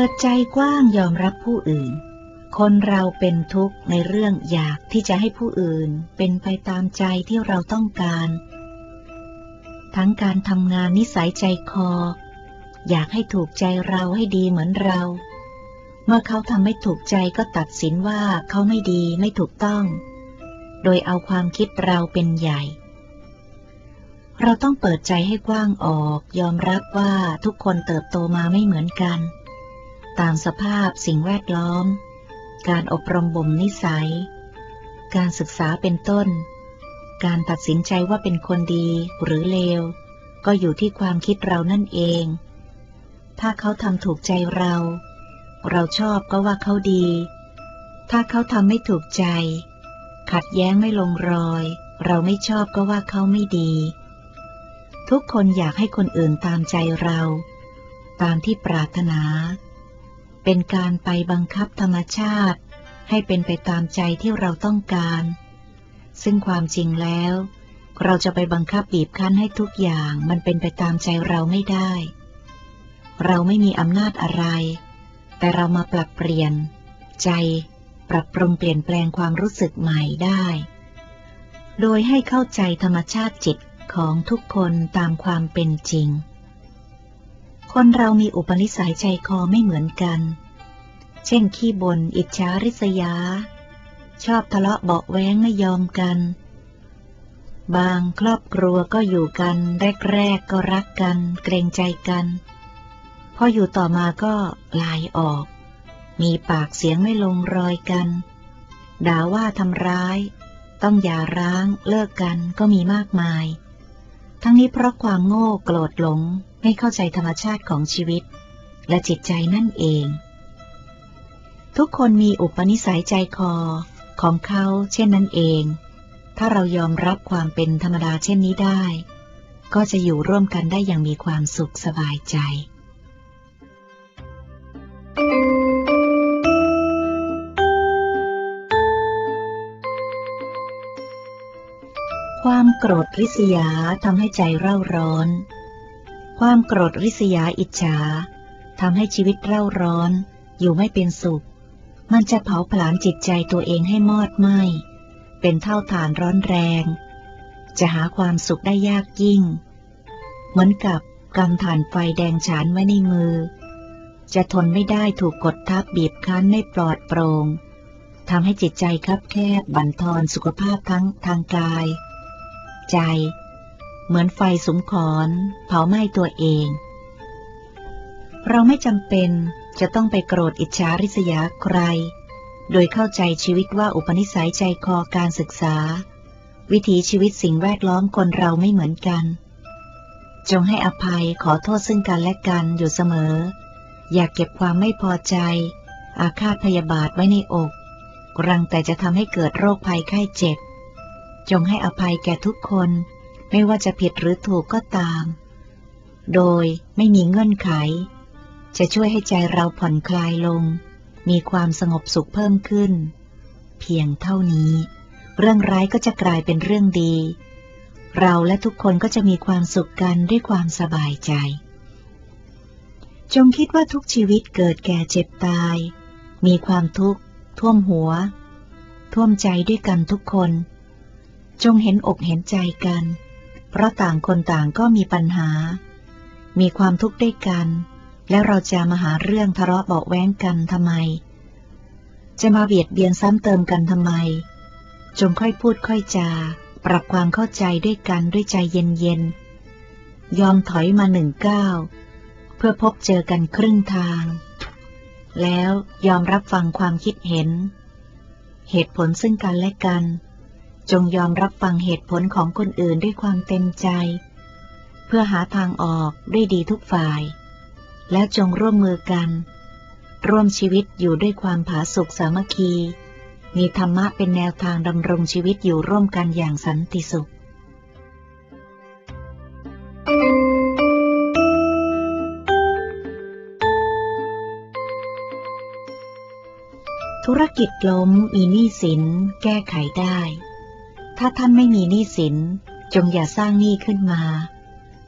ปิดใจกว้างยอมรับผู้อื่น คนเราเป็นทุกข์ในเรื่องอยากที่จะให้ผู้อื่นเป็นไปตามใจที่เราต้องการ ทั้งการทำงานนิสัยใจคอ อยากให้ถูกใจเราให้ดีเหมือนเรา เมื่อเขาทำไม่ถูกใจก็ตัดสินว่าเขาไม่ดีไม่ถูกต้อง โดยเอาความคิดเราเป็นใหญ่ เราต้องเปิดใจให้กว้างออก ยอมรับว่าทุกคนเติบโตมาไม่เหมือนกัน ตามสภาพสิ่งแวดล้อม การอบรมบ่มนิสัย การศึกษาเป็นต้น การตัดสินใจว่าเป็นคนดีหรือเลว ก็อยู่ที่ความคิดเรานั่นเอง ถ้าเขาทำถูกใจเรา เราชอบก็ว่าเขาดี ถ้าเขาทำไม่ถูกใจ ขัดแย้งไม่ลงรอย เราไม่ชอบก็ว่าเขาไม่ดี ทุกคนอยากให้คนอื่นตามใจเรา ตามที่ปรารถนา เป็นการไปบังคับธรรมชาติ ให้เป็นไปตามใจที่เราต้องการ ซึ่งความจริงแล้ว เราจะไปบังคับบีบคั้นให้ทุกอย่างมันเป็นไปตามใจเราไม่ได้ เราไม่มีอำนาจอะไร แต่เรามาปรับเปลี่ยน ใจ ปรับปรุงเปลี่ยนแปลงความรู้สึกใหม่ได้ โดยให้เข้าใจธรรมชาติจิตของทุกคนตามความเป็นจริง คนเรามีอุปนิสัยใจคอไม่เหมือนกัน เช่นขี้บน่นอิจฉาริษยา ชอบทะเลาะเบาแว้งไม่ยอมกัน บางครอบครัวก็อยู่กันแรกๆก็รักกัน เกรงใจกัน พออยู่ต่อมาก็ลายออก มีปากเสียงไม่ลงรอยกัน ด่าว่าทำร้าย ต้องอย่าร้างเลิกกันก็มีมากมาย ทั้งนี้เพราะความโง่โกรธหลงไม่เข้าใจธรรมชาติของชีวิต และจิตใจนั่นเอง ทุกคนมีอุปนิสัยใจคอของเขาเช่นนั้นเอง ถ้าเรายอมรับความเป็นธรรมดาเช่นนี้ได้ ก็จะอยู่ร่วมกันได้อย่างมีความสุขสบายใจ โกรธริษยาทำให้ใจเร่าร้อน ความโกรธริษยาอิจฉาทำให้ชีวิตเร่าร้อน อยู่ไม่เป็นสุข มันจะเผาผลาญจิตใจตัวเองให้มอดไหมเป็นเท่าฐานร้อนแรง จะหาความสุขได้ยากยิ่ง เหมือนกับกำฐานไฟแดงฉานไว้ในมือ จะทนไม่ได้ถูกกดทับบีบคั้นไม่ปลอดโปรง่งทำให้จิตใจคับแคบบั่นทอนสุขภาพทั้งทางกาย ใจ เหมือนไฟสุมขอนเผาไหม้ตัวเอง เราไม่จำเป็นจะต้องไปโกรธอิจฉาริษยาใคร โดยเข้าใจชีวิตว่าอุปนิสัยใจคอการศึกษา วิถีชีวิตสิ่งแวดล้อมคนเราไม่เหมือนกัน จงให้อภัยขอโทษซึ่งกันและกันอยู่เสมอ อย่ากเก็บความไม่พอใจ อาฆาตพยาบาทไว้ในอก รังแต่จะทำให้เกิดโรคภัยไข้เจ็บ จงให้อภัยแก่ทุกคน ไม่ว่าจะผิดหรือถูกก็ตาม โดยไม่มีเงื่อนไข จะช่วยให้ใจเราผ่อนคลายลง มีความสงบสุขเพิ่มขึ้น เพียงเท่านี้ เรื่องร้ายก็จะกลายเป็นเรื่องดี เราและทุกคนก็จะมีความสุขกันด้วยความสบายใจ จงคิดว่าทุกชีวิตเกิดแก่เจ็บตาย มีความทุกข์ท่วมหัว ท่วมใจด้วยกันทุกคน จงเห็นอกเห็นใจกัน เพราะต่างคนต่างก็มีปัญหา มีความทุกข์ด้วยกัน แล้วเราจะมาหาเรื่องทะเลาะเบาแว้งกันทำไม จะมาเบียดเบียนซ้ำเติมกันทำไม จงค่อยพูดค่อยจา ปรับความเข้าใจด้วยกันด้วยใจเย็นๆยอมถอยมาหนึ่งก้าวเพื่อพบเจอกันครึ่งทาง แล้วยอมรับฟังความคิดเห็น เหตุผลซึ่งกันและกัน จงยอมรับฟังเหตุผลของคนอื่นด้วยความเต็มใจ เพื่อหาทางออกด้วยดีทุกฝ่าย และจงร่วมมือกัน ร่วมชีวิตอยู่ด้วยความผาสุกสามัคคี มีธรรมะเป็นแนวทางดำรงชีวิตอยู่ร่วมกันอย่างสันติสุข ธุรกิจล้มมีหนี้สินแก้ไขได้ ถ้าท่านไม่มีหนี้สิน จงอย่าสร้างหนี้ขึ้นมา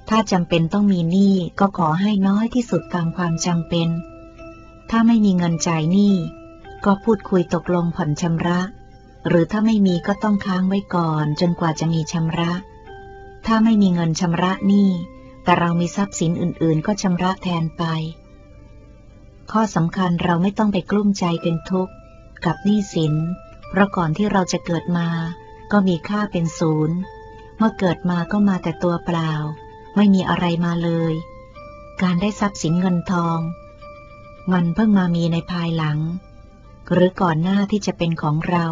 ถ้าจำเป็นต้องมีหนี้ก็ขอให้น้อยที่สุดตามความจำเป็น ถ้าไม่มีเงินจ่ายหนี้ ก็พูดคุยตกลงผ่อนชำระ หรือถ้าไม่มีก็ต้องค้างไว้ก่อนจนกว่าจะมีชำระ ถ้าไม่มีเงินชำระหนี้ แต่เรามีทรัพย์สินอื่นๆ ก็ชำระแทนไป ข้อสำคัญเราไม่ต้องไปกลุ้มใจเป็นทุกข์กับหนี้สินเพราะก่อนที่เราจะเกิดมา ก็มีค่าเป็นศูนย์ เมื่อเกิดมาก็มาแต่ตัวเปล่า ไม่มีอะไรมาเลย การได้ทรัพย์สินเงินทอง มันเพิ่งมามีในภายหลัง หรือก่อนหน้าที่จะเป็นของเรา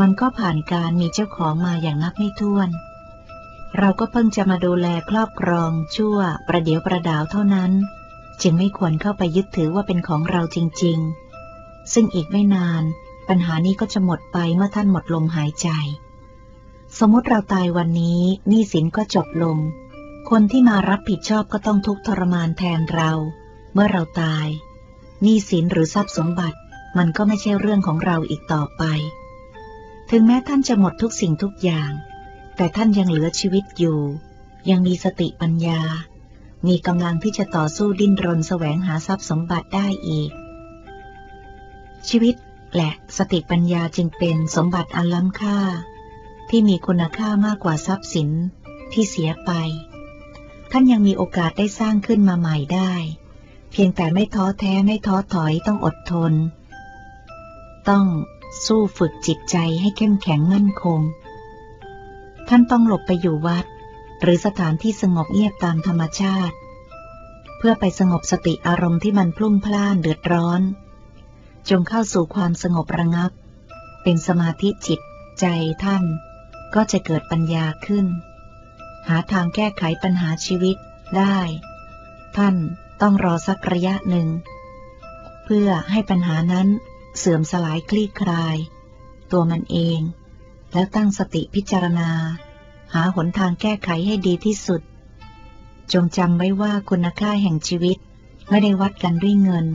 มันก็ผ่านการมีเจ้าของมาอย่างนับไม่ถ้วน เราก็เพิ่งจะมาดูแลครอบครองชั่วประเดี๋ยวประดาวเท่านั้น จึงไม่ควรเข้าไปยึดถือว่าเป็นของเราจริง ๆ ซึ่งอีกไม่นาน ปัญหานี้ก็จะหมดไปเมื่อท่านหมดลมหายใจ สมมติเราตายวันนี้หนี้สินก็จบลง คนที่มารับผิดชอบก็ต้องทุกข์ทรมานแทนเรา เมื่อเราตายหนี้สินหรือทรัพย์สมบัติ มันก็ไม่ใช่เรื่องของเราอีกต่อไป ถึงแม้ท่านจะหมดทุกสิ่งทุกอย่าง แต่ท่านยังเหลือชีวิตอยู่ ยังมีสติปัญญา มีกำลังที่จะต่อสู้ดิ้นรนแสวงหาทรัพย์สมบัติได้อีก ชีวิต และสติปัญญาจึงเป็นสมบัติอันล้ำค่า ที่มีคุณค่ามากกว่าทรัพย์สินที่เสียไป ท่านยังมีโอกาสได้สร้างขึ้นมาใหม่ได้ เพียงแต่ไม่ท้อแท้ไม่ท้อถอยต้องอดทน ต้องสู้ฝึกจิตใจให้เข้มแข็งมั่นคง ท่านต้องหลบไปอยู่วัด หรือสถานที่สงบเงียบตามธรรมชาติ เพื่อไปสงบสติอารมณ์ที่มันพลุ่งพล่านเดือดร้อน จงเข้าสู่ความสงบระงับ เป็นสมาธิจิตใจท่าน ก็จะเกิดปัญญาขึ้น หาทางแก้ไขปัญหาชีวิตได้ ท่านต้องรอสักระยะหนึ่ง เพื่อให้ปัญหานั้นเสื่อมสลายคลี่คลาย ตัวมันเอง แล้วตั้งสติพิจารณา หาหนทางแก้ไขให้ดีที่สุด จงจำไว้ว่าคุณค่าแห่งชีวิตไม่ได้วัดกันด้วยเงิน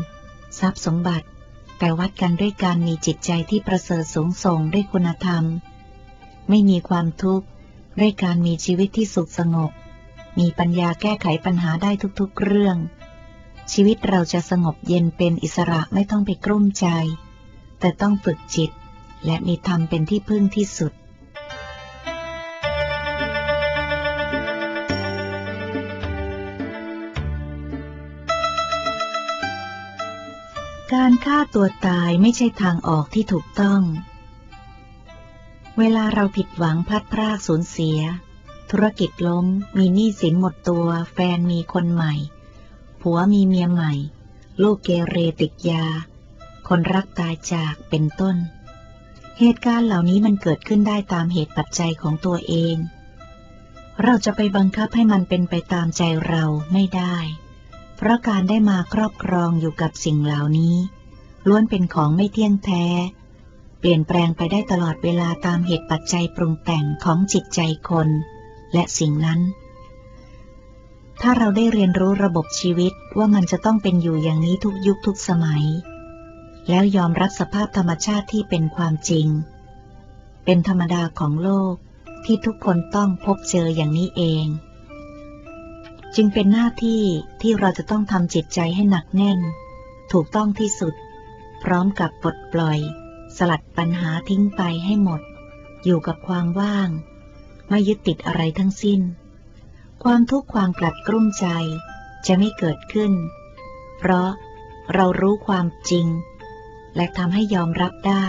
ทรัพย์สมบัติ แต่วัดกันด้วยการมีจิตใจที่ประเสริฐสูงส่งด้วยคุณธรรม ไม่มีความทุกข์ด้วยการมีชีวิตที่สุขสงบ มีปัญญาแก้ไขปัญหาได้ทุกๆเรื่อง ชีวิตเราจะสงบเย็นเป็นอิสระไม่ต้องไปกลุ้มใจ แต่ต้องฝึกจิต และมีธรรมเป็นที่พึ่งที่สุด การฆ่าตัวตายไม่ใช่ทางออกที่ถูกต้อง เวลาเราผิดหวังพลัดพรากสูญเสีย ธุรกิจล้ม มีหนี้สินหมดตัว แฟนมีคนใหม่ ผัวมีเมียใหม่ ลูกเกเรติดยา คนรักตายจากเป็นต้น เหตุการณ์เหล่านี้มันเกิดขึ้นได้ตามเหตุปัจจัยของตัวเอง เราจะไปบังคับให้มันเป็นไปตามใจเราไม่ได้ เพราะการได้มาครอบครองอยู่กับสิ่งเหล่านี้ ล้วนเป็นของไม่เที่ยงแท้ เปลี่ยนแปลงไปได้ตลอดเวลาตามเหตุปัจจัยปรุงแต่งของจิตใจคน และสิ่งนั้น ถ้าเราได้เรียนรู้ระบบชีวิตว่ามันจะต้องเป็นอยู่อย่างนี้ทุกยุคทุกสมัย แล้วยอมรับสภาพธรรมชาติที่เป็นความจริง เป็นธรรมดาของโลกที่ทุกคนต้องพบเจออย่างนี้เอง จึงเป็นหน้าที่ที่เราจะต้องทำจิตใจให้หนักแน่น ถูกต้องที่สุด พร้อมกับปลดปล่อย สลัดปัญหาทิ้งไปให้หมด อยู่กับความว่าง ไม่ยึดติดอะไรทั้งสิ้น ความทุกข์ความกลัดกลุ้มใจ จะไม่เกิดขึ้น เพราะเรารู้ความจริง และทำให้ยอมรับได้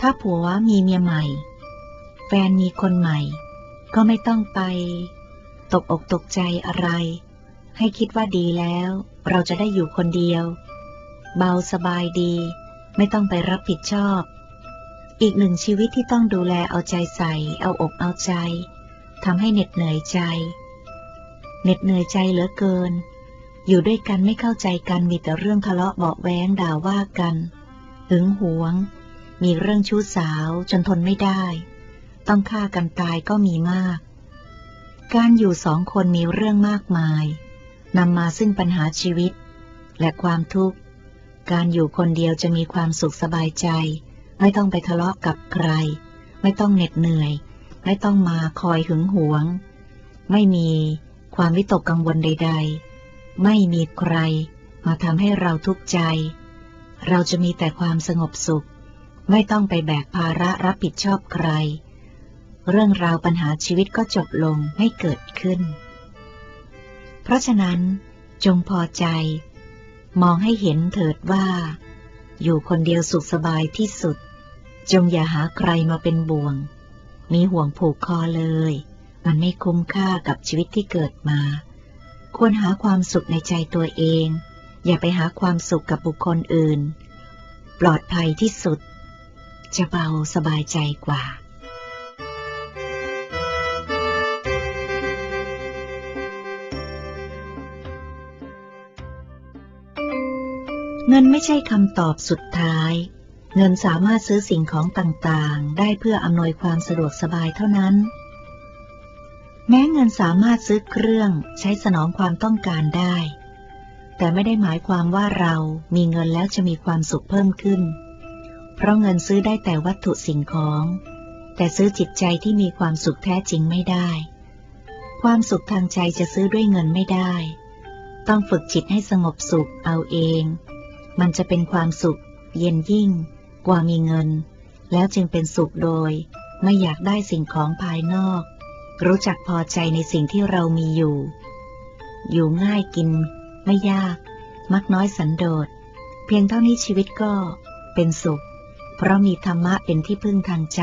ถ้าผัวมีเมียใหม่ แฟนมีคนใหม่ ก็ไม่ต้องไป ตกอกตกใจอะไร ให้คิดว่าดีแล้ว เราจะได้อยู่คนเดียว เบาสบายดี ไม่ต้องไปรับผิดชอบ อีกหนึ่งชีวิตที่ต้องดูแลเอาใจใส่ เอาอกเอาใจทำให้เหน็ดเหนื่อยใจ เหน็ดเหนื่อยใจเหลือเกิน อยู่ด้วยกันไม่เข้าใจกันมีแต่เรื่องทะเลาะเบาแว้งด่าว่ากันหึงหวง มีเรื่องชู้สาวจนทนไม่ได้ ต้องฆ่ากันตายก็มีมาก การอยู่สองคนมีเรื่องมากมาย นำมาซึ่งปัญหาชีวิต และความทุกข์ การอยู่คนเดียวจะมีความสุขสบายใจ ไม่ต้องไปทะเลาะกับใคร ไม่ต้องเหน็ดเหนื่อย ไม่ต้องมาคอยหึงหวง ไม่มีความวิตกกังวลใด ๆ ไม่มีใครมาทำให้เราทุกข์ใจ เราจะมีแต่ความสงบสุข ไม่ต้องไปแบกภาระรับผิดชอบใคร เรื่องราวปัญหาชีวิตก็จบลงไม่เกิดขึ้น เพราะฉะนั้นจงพอใจ มองให้เห็นเถิดว่า อยู่คนเดียวสุขสบายที่สุด จงอย่าหาใครมาเป็นบ่วง มีห่วงผูกคอเลย มันไม่คุ้มค่ากับชีวิตที่เกิดมา ควรหาความสุขในใจตัวเอง อย่าไปหาความสุขกับบุคคลอื่น ปลอดภัยที่สุด จะเบาสบายใจกว่า เงินไม่ใช่คำตอบสุดท้าย เงินสามารถซื้อสิ่งของต่างๆ ได้เพื่ออำนวยความสะดวกสบายเท่านั้น แม้เงินสามารถซื้อเครื่องใช้สนองความต้องการได้ แต่ไม่ได้หมายความว่าเรามีเงินแล้วจะมีความสุขเพิ่มขึ้น เพราะเงินซื้อได้แต่วัตถุสิ่งของ แต่ซื้อจิตใจที่มีความสุขแท้จริงไม่ได้ ความสุขทางใจจะซื้อด้วยเงินไม่ได้ ต้องฝึกจิตให้สงบสุขเอาเอง มันจะเป็นความสุข เย็นยิ่ง กว่ามีเงิน แล้วจึงเป็นสุขโดย ไม่อยากได้สิ่งของภายนอก รู้จักพอใจในสิ่งที่เรามีอยู่ อยู่ง่ายกิน ไม่ยาก มักน้อยสันโดษ เพียงเท่านี้ชีวิตก็เป็นสุข เพราะมีธรรมะเป็นที่พึ่งทางใจ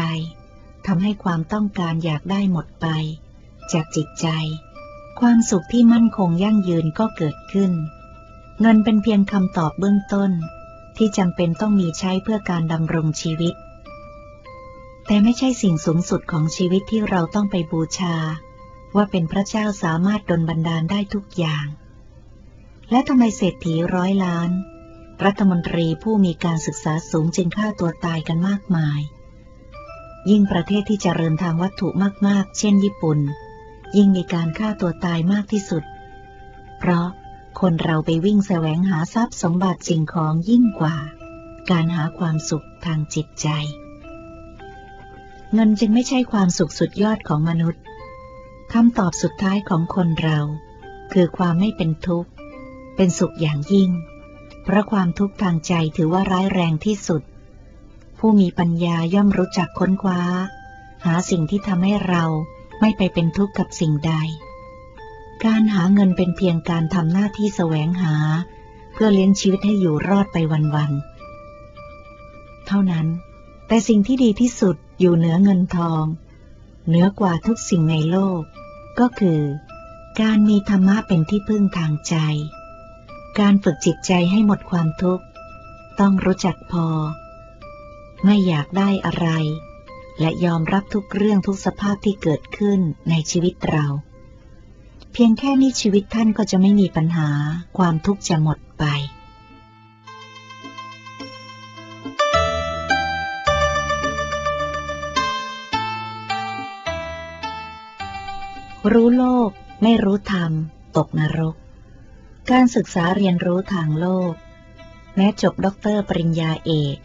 ทำให้ความต้องการอยากได้หมดไป จากจิตใจ ความสุขที่มั่นคงยั่งยืนก็เกิดขึ้น เงินเป็นเพียงคำตอบเบื้องต้น ที่จำเป็นต้องมีใช้เพื่อการดำรงชีวิต แต่ไม่ใช่สิ่งสูงสุดของชีวิตที่เราต้องไปบูชา ว่าเป็นพระเจ้าสามารถดลบันดาลได้ทุกอย่าง และทำไมเศรษฐีร้อยล้าน รัฐมนตรีผู้มีการศึกษาสูงจึงฆ่าตัวตายกันมากมาย ยิ่งประเทศที่จเจริญทางวัตถุมากๆ เช่นญี่ปุ่น ยิ่งมีการฆ่าตัวตายมากที่สุด เพราะ คนเราไปวิ่งแสวงหาทรัพย์สมบัติสิ่งของยิ่งกว่า การหาความสุขทางจิตใจ เงินจึงไม่ใช่ความสุขสุดยอดของมนุษย์คำตอบสุดท้ายของคนเรา คือความไม่เป็นทุกข์ เป็นสุขอย่างยิ่ง เพราะความทุกข์ทางใจถือว่าร้ายแรงที่สุด ผู้มีปัญญาย่อมรู้จักค้นคว้า หาสิ่งที่ทำให้เราไม่ไปเป็นทุกข์กับสิ่งใด การหาเงินเป็นเพียงการทำหน้าที่แสวงหา เพื่อเลี้ยงชีวิตให้อยู่รอดไปวันๆ เท่านั้น แต่สิ่งที่ดีที่สุดอยู่เหนือเงินทอง เหนือกว่าทุกสิ่งในโลก ก็คือ การมีธรรมะเป็นที่พึ่งทางใจ การฝึกจิตใจให้หมดความทุกข์ ต้องรู้จักพอ ไม่อยากได้อะไร และยอมรับทุกเรื่องทุกสภาพที่เกิดขึ้นในชีวิตเรา เพียงแค่นี้ชีวิตท่านก็จะไม่มีปัญหา ความทุกข์จะหมดไปรู้โลกไม่รู้ธรรม ตกนรก การศึกษาเรียนรู้ทางโลก แม้จบด็อกเตอร์ปริญญาเอก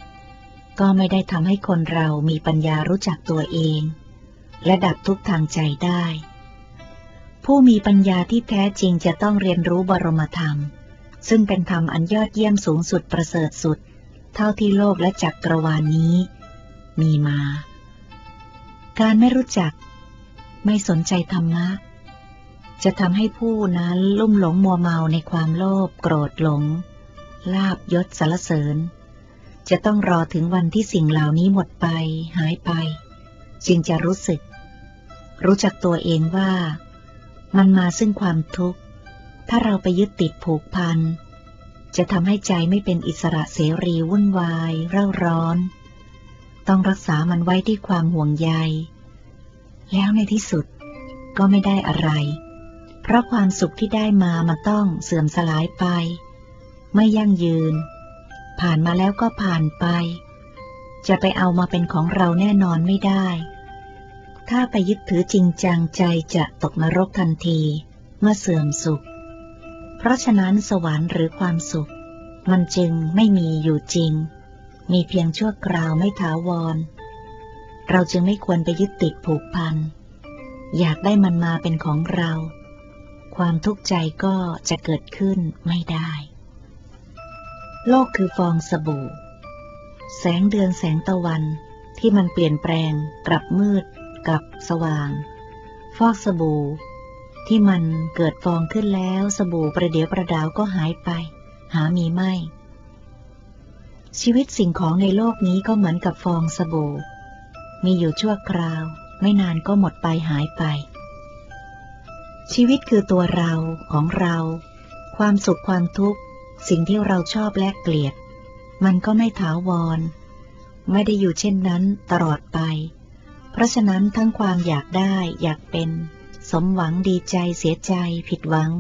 ก็ไม่ได้ทำให้คนเรามีปัญญารู้จักตัวเอง และดับทุกทางใจได้ ผู้มีปัญญาที่แท้จริงจะต้องเรียนรู้บรมธรรม ซึ่งเป็นธรรมอันยอดเยี่ยมสูงสุดประเสริฐสุด เท่าที่โลกและจักรวาลนนี้ มีมา การไม่รู้จัก ไม่สนใจธรรมะ จะทำให้ผู้นั้นลุ่มหลงมัวเมาในความโลภโกรธหลง ลาบยศสารเสริญ จะต้องรอถึงวันที่สิ่งเหล่านี้หมดไป หายไป จึงจะรู้สึก รู้จักตัวเองว่า มันมาซึ่งความทุกข์ ถ้าเราไปยึดติดผูกพัน จะทำให้ใจไม่เป็นอิสระเสรีวุ่นวาย เร่าร้อน ต้องรักษามันไว้ที่ความห่วงใย แล้วในที่สุดก็ไม่ได้อะไร เพราะความสุขที่ได้มามาต้องเสื่อมสลายไป ไม่ยั่งยืน ผ่านมาแล้วก็ผ่านไป จะไปเอามาเป็นของเราแน่นอนไม่ได้ ถ้าไปยึดถือจริงจังใจจะตกนรกทันที เมื่อเสื่อมสุข เพราะฉะนั้นสวรรค์หรือความสุข มันจึงไม่มีอยู่จริง มีเพียงชั่วคราวไม่ถาวร เราจึงไม่ควรไปยึดติดผูกพัน อยากได้มันมาเป็นของเรา ความทุกข์ใจก็จะเกิดขึ้นไม่ได้ โลกคือฟองสบู่ แสงเดือนแสงตะวันที่มันเปลี่ยนแปลงกลับมืด กับสว่าง ฟอกสบู่ ที่มันเกิดฟองขึ้นแล้วสบู่ประเดี๋ยวประดาวก็หายไป หามีไม่ ชีวิตสิ่งของในโลกนี้ก็เหมือนกับฟองสบู่ มีอยู่ชั่วคราว ไม่นานก็หมดไปหายไป ชีวิตคือตัวเราของเรา ความสุขความทุกข์ สิ่งที่เราชอบและเกลียด มันก็ไม่ถาวร ไม่ได้อยู่เช่นนั้นตลอดไป ราะฉะนั้นทั้งความอยากได้อยากเป็น สมหวังดีใจเสียใจ ผิดหวัง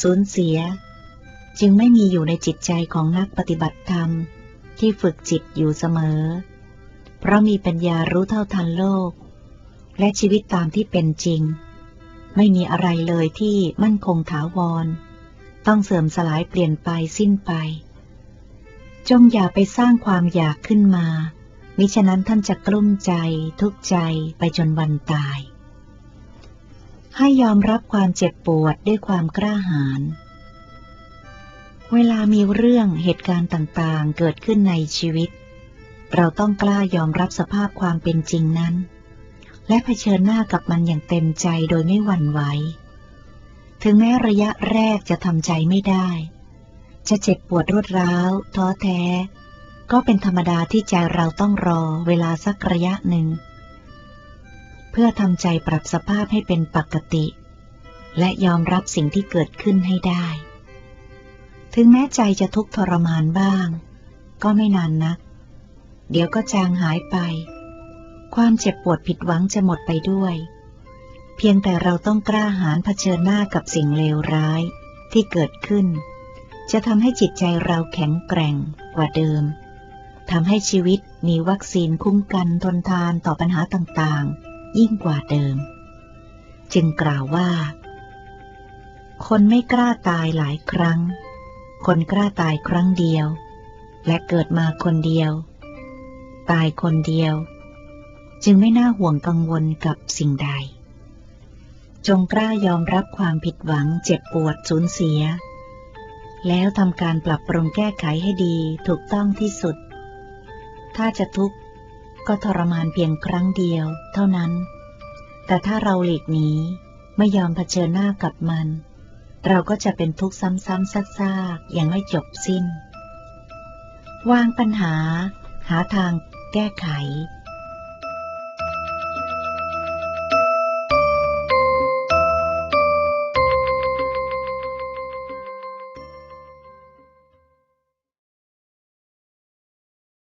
สูญเสีย จึงไม่มีอยู่ในจิตใจของนักปฏิบัติธรรม ที่ฝึกจิตอยู่เสมอ เพราะมีปัญญารู้เท่าทันโลก และชีวิตตามที่เป็นจริง ไม่มีอะไรเลยที่มั่นคงถาวร ต้องเสื่อมสลายเปลี่ยนไปสิ้นไป จงอย่าไปสร้างความอยากขึ้นมา มิฉะนั้นท่านจะกลุ้มใจทุกข์ใจไปจนวันตาย ให้ยอมรับความเจ็บปวดด้วยความกล้าหาญ เวลามีเรื่องเหตุการณ์ต่างๆ เกิดขึ้นในชีวิต เราต้องกล้ายอมรับสภาพความเป็นจริงนั้น และเผชิญหน้ากับมันอย่างเต็มใจโดยไม่หวั่นไหว ถึงแม้ระยะแรกจะทำใจไม่ได้ จะเจ็บปวดรวดร้าว ท้อแท้ ก็เป็นธรรมดาที่ใจเราต้องรอเวลาสักระยะหนึ่ง เพื่อทำใจปรับสภาพให้เป็นปกติ และยอมรับสิ่งที่เกิดขึ้นให้ได้ ถึงแม้ใจจะทุกข์ทรมานบ้าง ก็ไม่นานนัก เดี๋ยวก็จางหายไป ความเจ็บปวดผิดหวังจะหมดไปด้วย เพียงแต่เราต้องกล้าหาญเผชิญหน้ากับสิ่งเลวร้ายที่เกิดขึ้นจะทำให้จิตใจเราแข็งแกร่งกว่าเดิม ทำให้ชีวิตมีวัคซีนคุ้มกันทนทานต่อปัญหาต่างๆ ยิ่งกว่าเดิม จึงกล่าวว่า คนไม่กล้าตายหลายครั้ง คนกล้าตายครั้งเดียว และเกิดมาคนเดียว ตายคนเดียว จึงไม่น่าห่วงกังวลกับสิ่งใด จงกล้ายอมรับความผิดหวังเจ็บปวดสูญเสีย แล้วทำการปรับปรุงแก้ไขให้ดีถูกต้องที่สุด ถ้าจะทุกข์ก็ทรมานเพียงครั้งเดียว เท่านั้น แต่ถ้าเราหลีกหนีไม่ยอมเผชิญหน้ากับมัน เราก็จะเป็นทุกข์ซ้ำๆซากๆอย่างไม่จบสิ้น วางปัญหา หาทางแก้ไข